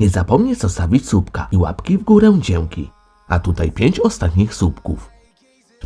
Nie zapomnij zostawić słupka i łapki w górę dzięki. A tutaj pięć ostatnich słupków.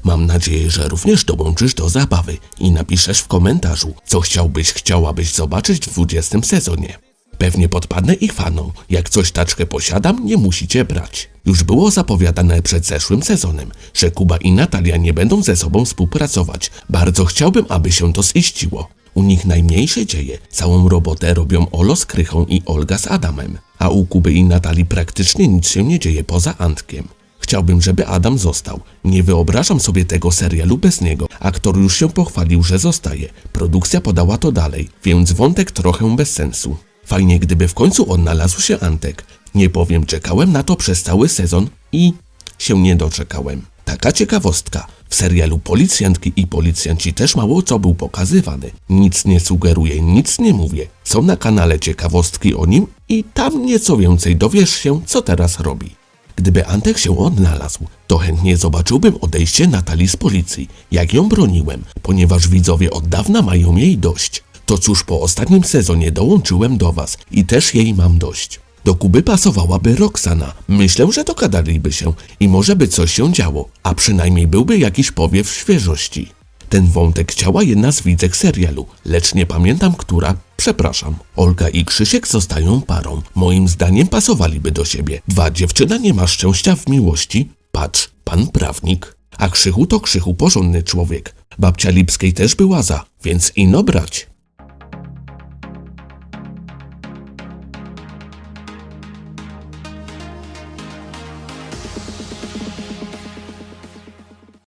Mam nadzieję, że również dołączysz do zabawy i napiszesz w komentarzu, co chciałbyś, chciałabyś zobaczyć w 20 sezonie. Pewnie podpadnę ich fanom. Jak coś taczkę posiadam, nie musicie brać. Już było zapowiadane przed zeszłym sezonem, że Kuba i Natalia nie będą ze sobą współpracować. Bardzo chciałbym, aby się to ziściło. U nich najmniej się dzieje. Całą robotę robią Olo z Krychą i Olga z Adamem. A u Kuby i Natalii praktycznie nic się nie dzieje poza Antkiem. Chciałbym, żeby Adam został. Nie wyobrażam sobie tego serialu bez niego. Aktor już się pochwalił, że zostaje. Produkcja podała to dalej, więc wątek trochę bez sensu. Fajnie, gdyby w końcu odnalazł się Antek. Nie powiem, czekałem na to przez cały sezon i się nie doczekałem. Taka ciekawostka. W serialu Policjantki i Policjanci też mało co był pokazywany. Nic nie sugeruję, nic nie mówię. Są na kanale ciekawostki o nim i tam nieco więcej dowiesz się, co teraz robi. Gdyby Antek się odnalazł, to chętnie zobaczyłbym odejście Natalii z policji, jak ją broniłem, ponieważ widzowie od dawna mają jej dość. To cóż po ostatnim sezonie dołączyłem do was i też jej mam dość. Do Kuby pasowałaby Roxana. Myślę, że dogadaliby się i może by coś się działo, a przynajmniej byłby jakiś powiew świeżości. Ten wątek chciała jedna z widzek serialu, lecz nie pamiętam która. Przepraszam. Olga i Krzysiek zostają parą. Moim zdaniem pasowaliby do siebie. Dwa dziewczyna nie ma szczęścia w miłości. Patrz, pan prawnik. A Krzychu to Krzychu porządny człowiek. Babcia Lipskiej też była za, więc ino brać.